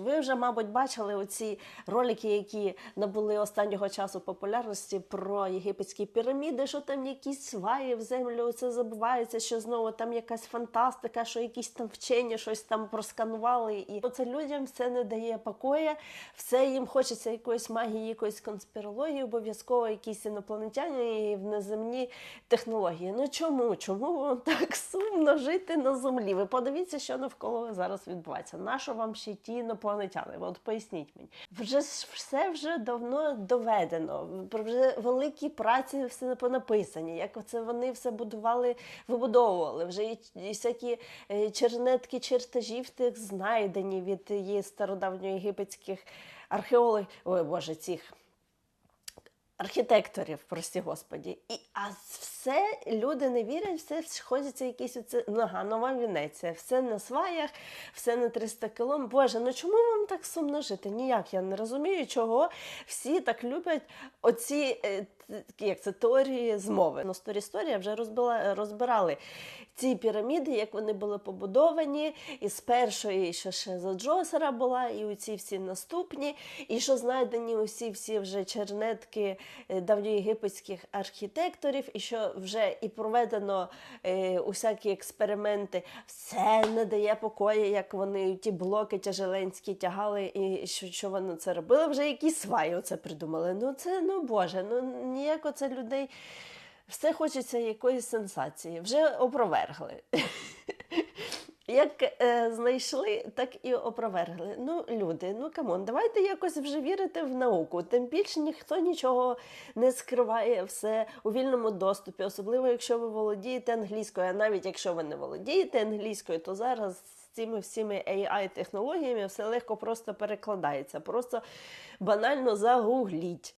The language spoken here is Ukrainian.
Ви вже, мабуть, бачили оці ролики, які набули останнього часу популярності про єгипетські піраміди, що там якісь сваї в землю це забувається, що знову там якась фантастика, що якісь там вчені щось там просканували. І оце людям все не дає покоя, все їм хочеться якоїсь магії, якоїсь конспірології, обов'язково якісь інопланетяни і внеземні технології. Ну чому? Чому вам так сумно жити на землі? Ви подивіться, що навколо зараз відбувається. Нащо вам ще ті інопланетяни? От поясніть мені. Вже все вже давно доведено. Вже великі праці все понаписані. Як це вони все будували, вибудовували. Вже і, всякі е, чернетки чертежів тих знайдені від її стародавньоєгипетських археологів. Ой, Боже, цих архітекторів, прості господі. І, а все люди не вірять, все сходяться якісь оце, нога, нова Венеція, все на сваях, все на 300 кілом. Боже, ну чому вам так сумно жити? Ніяк я не розумію, чого всі так люблять оці е, як це, теорії змови. Ну, сторі історія вже розбила, розбирали ці піраміди, як вони були побудовані, і з першої, що ще за Джосера була, і оці всі наступні, і що знайдені усі всі вже чернетки давньоєгипетських архітекторів, і що вже і проведено е, усякі експерименти, все не дає покою, як вони ті блоки тяжеленські тягали, і що, що вони це робили. Вже якісь сваї оце придумали. Ну це ну Боже, ну ніяк оце людей. Все хочеться якоїсь сенсації. Вже опровергли. Як е, знайшли, так і опровергли. Ну, люди, ну камон, давайте якось вже вірити в науку. Тим більше ніхто нічого не скриває, все у вільному доступі, особливо якщо ви володієте англійською. А навіть якщо ви не володієте англійською, то зараз з цими всіми AI-технологіями все легко просто перекладається. Просто банально загугліть.